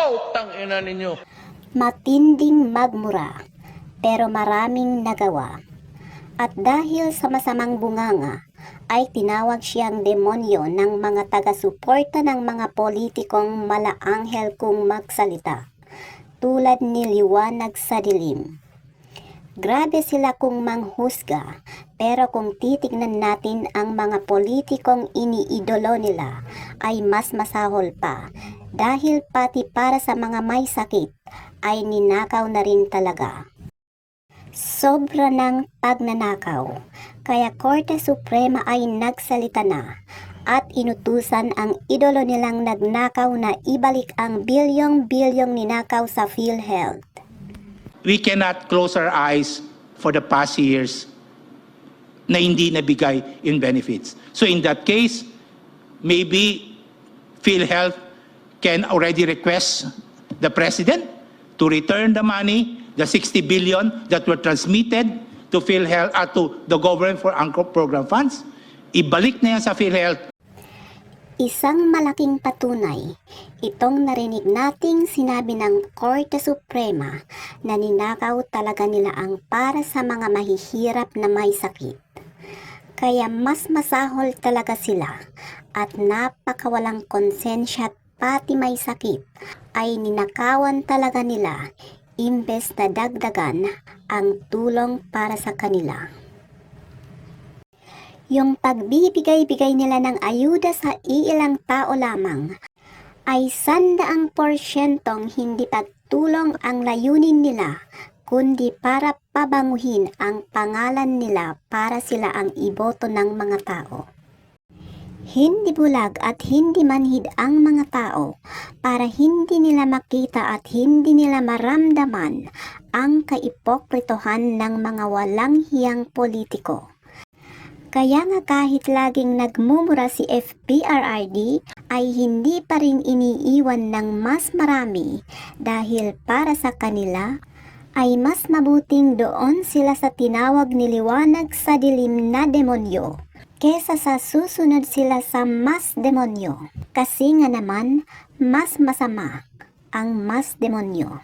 Pautang ina ninyo. Matinding magmura, pero maraming nagawa. At dahil sa masamang bunganga, ay tinawag siyang demonyo ng mga taga-suporta ng mga politikong malaanghel kung magsalita, tulad ni Liwanag sa Dilim. Grabe sila kung manghusga, pero kung titignan natin ang mga politikong iniidolo nila, ay mas masahol pa dahil pati para sa mga may sakit ay ninakaw na rin talaga. Sobra ng pagnanakaw, kaya Korte Suprema ay nagsalita na at inutusan ang idolo nilang nagnakaw na ibalik ang bilyong-bilyong ninakaw sa PhilHealth. we cannot close our eyes for the past years na hindi nabigay in benefits. So in that case, maybe PhilHealth can already request the President to return the money, the 60 billion that were transmitted to PhilHealth, uh, to the government for Angkor program funds. Ibalik na yan sa PhilHealth Isang malaking patunay, itong narinig nating sinabi ng Korte Suprema na ninakaw talaga nila ang para sa mga mahihirap na may sakit. Kaya mas masahol talaga sila at napakawalang konsensya pati may sakit ay ninakawan talaga nila imbes na dagdagan ang tulong para sa kanila. Yung pagbibigay-bigay nila ng ayuda sa iilang tao lamang ay sandaang porsyentong hindi pagtulong ang layunin nila kundi para pabanguhin ang pangalan nila para sila ang iboto ng mga tao. Hindi bulag at hindi manhid ang mga tao para hindi nila makita at hindi nila maramdaman ang kaipokritohan ng mga walang hiyang politiko. Kaya nga kahit laging nagmumura si FPRRD ay hindi pa rin iniiwan ng mas marami dahil para sa kanila ay mas mabuting doon sila sa tinawag ni liwanag sa dilim na demonyo kesa sa susunod sila sa mas demonyo. Kasi nga naman mas masama ang mas demonyo.